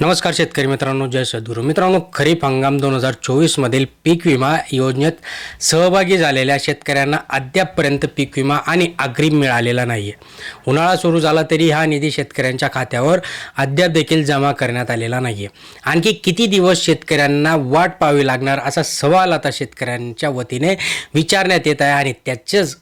नमस्कार शेतकरी मित्रांनो जय सद्गुरू. मित्रांनो खरीप हंगाम दोन हजार चोवीसमधील पीक विमा योजनेत सहभागी झालेल्या शेतकऱ्यांना अद्यापपर्यंत पीक विमा आणि अग्रिम मिळालेला नाही आहे उन्हाळा सुरू झाला तरी हा निधी शेतकऱ्यांच्या खात्यावर अद्याप देखील जमा करण्यात आलेला नाही आहे आणखी किती दिवस शेतकऱ्यांना वाट पाहावी लागणार असा सवाल आता शेतकऱ्यांच्या वतीने विचारण्यात येत आहे आणि त्याचेच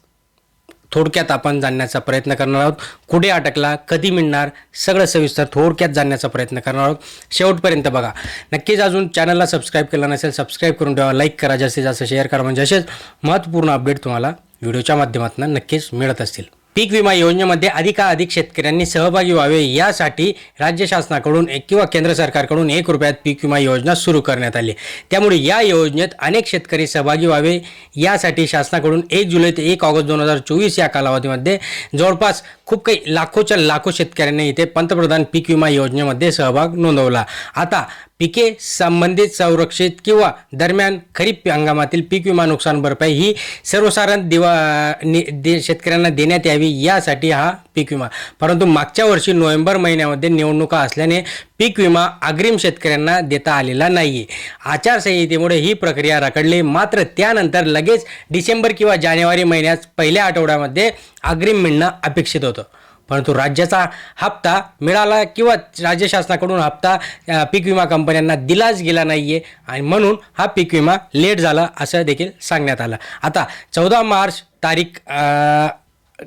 थोडक्यात आपण जाणण्याचा प्रयत्न करणार आहोत. कुठे अटकला कधी मिळणार सगळं सविस्तर थोडक्यात जाणण्याचा प्रयत्न करणार आहोत. शेवटपर्यंत बघा. नक्कीच अजून चॅनलला सबस्क्राईब केलं नसेल सबस्क्राईब करून ठेवा. लाईक करा जास्तीत जास्त शेअर करा. म्हणजे असेच महत्त्वपूर्ण अपडेट तुम्हाला व्हिडिओच्या माध्यमातून नक्कीच मिळत असतील. पीक विमा योजनेमध्ये अधिकाधिक शेतकऱ्यांनी सहभागी व्हावे यासाठी राज्य शासनाकडून एक किंवा केंद्र सरकारकडून एक रुपयात पीक विमा योजना सुरू करण्यात आली. त्यामुळे या योजनेत अनेक शेतकरी सहभागी व्हावे यासाठी शासनाकडून एक जुलै ते एक ऑगस्ट दोन हजार चोवीस या कालावधीमध्ये जवळपास खूप काही लाखोच्या लाखो शेतकऱ्यांनी इथे पंतप्रधान पीक विमा योजनेमध्ये सहभाग नोंदवला. आता पिके संबंधित संरक्षित किंवा दरम्यान खरीप हंगामातील पीक विमा नुकसान भरपाई ही सर्वसाधारण दिवा नि दे शेतकऱ्यांना देण्यात यावी यासाठी हा पीक विमा. परंतु मागच्या वर्षी नोव्हेंबर महिन्यामध्ये निवडणुका असल्याने पीक विमा अग्रिम शेतकऱ्यांना देता आलेला नाही आहे आचारसंहितेमुळे ही प्रक्रिया रखडली. मात्र त्यानंतर लगेच डिसेंबर किंवा जानेवारी महिन्यात पहिल्या आठवड्यामध्ये अग्रिम मिळणं अपेक्षित होतं. परंतु राज्याचा हप्ता मिळाला किंवा राज्य शासनाकडून हप्ता पीक विमा कंपन्यांना दिलाच गेला नाही आहे आणि म्हणून हा पीक विमा लेट झाला असं देखील सांगण्यात आलं. आता चौदा मार्च तारीख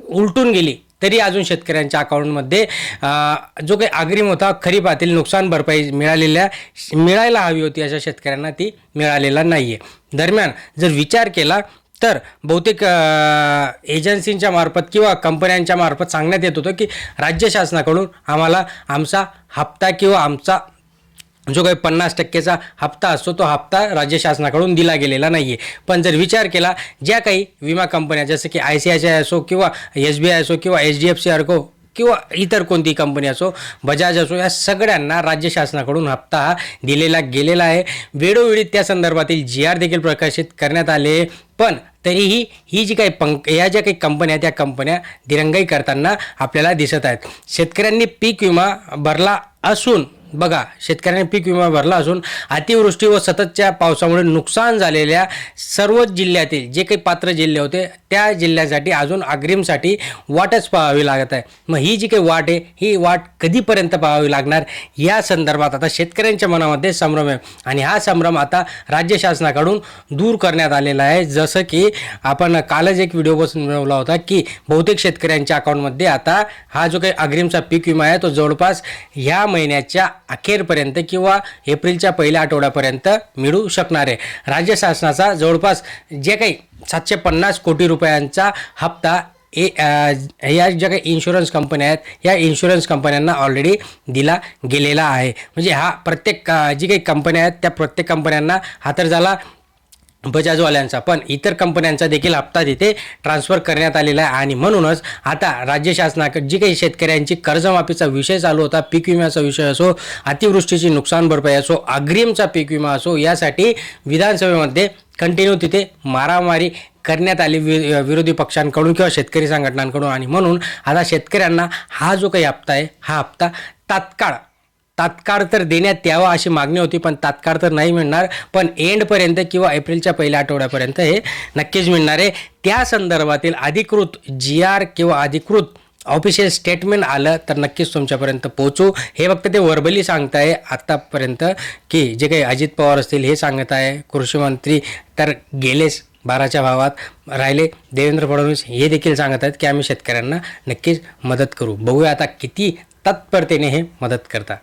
उलटून गेली तरी अजून शेतकऱ्यांच्या अकाउंटमध्ये जो काही अग्रिम होता खरीपातील नुकसान भरपाई मिळालेल्या मिळायला हवी होती अशा शेतकऱ्यांना ती मिळालेला नाही आहे दरम्यान जर विचार केला तर बहुतेक एजन्सींच्या मार्फत किंवा कंपन्यांच्या मार्फत सांगण्यात येत होतं की राज्य शासनाकडून आम्हाला आमचा हप्ता किंवा आमचा जो काही पन्नास टक्केचा हप्ता असतो तो हप्ता राज्य शासनाकडून दिला गेलेला नाही आहे पण जर विचार केला ज्या काही विमा कंपन्या जसं की I C I C I असो किंवा एस बी आय असो किंवा एच डी एफ सी आरको किंवा इतर कोणती कंपनी असो बजाज असो या सगळ्यांना राज्य शासनाकडून हप्ता दिलेला गेलेला आहे. वेळोवेळी त्या संदर्भातील जी आर देखील प्रकाशित करण्यात आले. पण तरीही ही जी काही पंक या ज्या काही कंपन्या त्या कंपन्या दिरंगाई करताना आपल्याला दिसत आहेत. शेतकऱ्यांनी पीक विमा भरला असून बघा शेतकऱ्यांनी पीक विमा भरला असून अतिवृष्टी व सततच्या पावसामुळे नुकसान झालेल्या सर्वच जिल्ह्यातील जे काही पात्र जिल्हे होते त्या जिल्ह्यासाठी अजून अग्रिमसाठी वाटच पाहावी लागत आहे. मग ही जी काही वाट आहे ही वाट कधीपर्यंत पाहावी लागणार? या संदर्भात आता शेतकऱ्यांच्या मनामध्ये संभ्रम आहे. आणि हा संभ्रम आता राज्य शासनाकडून दूर करण्यात आलेला आहे. जसं की आपण कालच एक व्हिडिओ बसून मिळवला होता की बहुतेक शेतकऱ्यांच्या अकाउंटमध्ये आता हा जो काही अग्रिमचा पीक विमा आहे तो जवळपास ह्या महिन्याच्या अखेरपर्यंत किंवा एप्रिलच्या पहिल्या आठवड्यापर्यंत मिळू शकणार आहे. राज्य शासनाचा जवळपास जे काही सातशे पन्नास कोटी रुपयांचा हप्ता ए या ज्या काही इन्शुरन्स कंपन्या आहेत या इन्शुरन्स कंपन्यांना ऑलरेडी दिला गेलेला आहे. म्हणजे हा प्रत्येक जी काही कंपन्या आहेत त्या प्रत्येक कंपन्यांना हा तर झाला. बजाजवाल्यांचा. पण इतर कंपन्यांचा देखील हप्ता तिथे ट्रान्सफर करण्यात आलेला आहे. आणि म्हणूनच आता राज्य शासनाकडे जी काही शेतकऱ्यांची कर्जमाफीचा विषय चालू होता पीक विम्याचा विषय असो अतिवृष्टीची नुकसान भरपाई असो अग्रिमचा पीक विमा असो यासाठी विधानसभेमध्ये कंटिन्यू तिथे मारामारी करण्यात आली वि विरोधी पक्षांकडून किंवा शेतकरी संघटनांकडून. आणि म्हणून आता शेतकऱ्यांना हा जो काही हप्ता आहे हा हप्ता तात्काळ तात्काळ तर देण्यात यावा अशी मागणी होती पण तात्काळ तर नाही मिळणार. पण एंडपर्यंत किंवा एप्रिलच्या पहिल्या आठवड्यापर्यंत हे नक्कीच मिळणार आहे. त्या संदर्भातील अधिकृत जी आर किंवा अधिकृत ऑफिशियल स्टेटमेंट आलं तर नक्कीच तुमच्यापर्यंत पोहोचू. हे फक्त ते वर्बली सांगताय आत्तापर्यंत की जे काही अजित पवार असतील हे सांगत आहे. कृषीमंत्री तर गेलेच बाराच्या भावात राहिले. देवेंद्र फडणवीस हे देखील सांगत आहेत की आम्ही शेतकऱ्यांना नक्कीच मदत करू. बघूया आता किती तत्परतेने हे मदत करतात.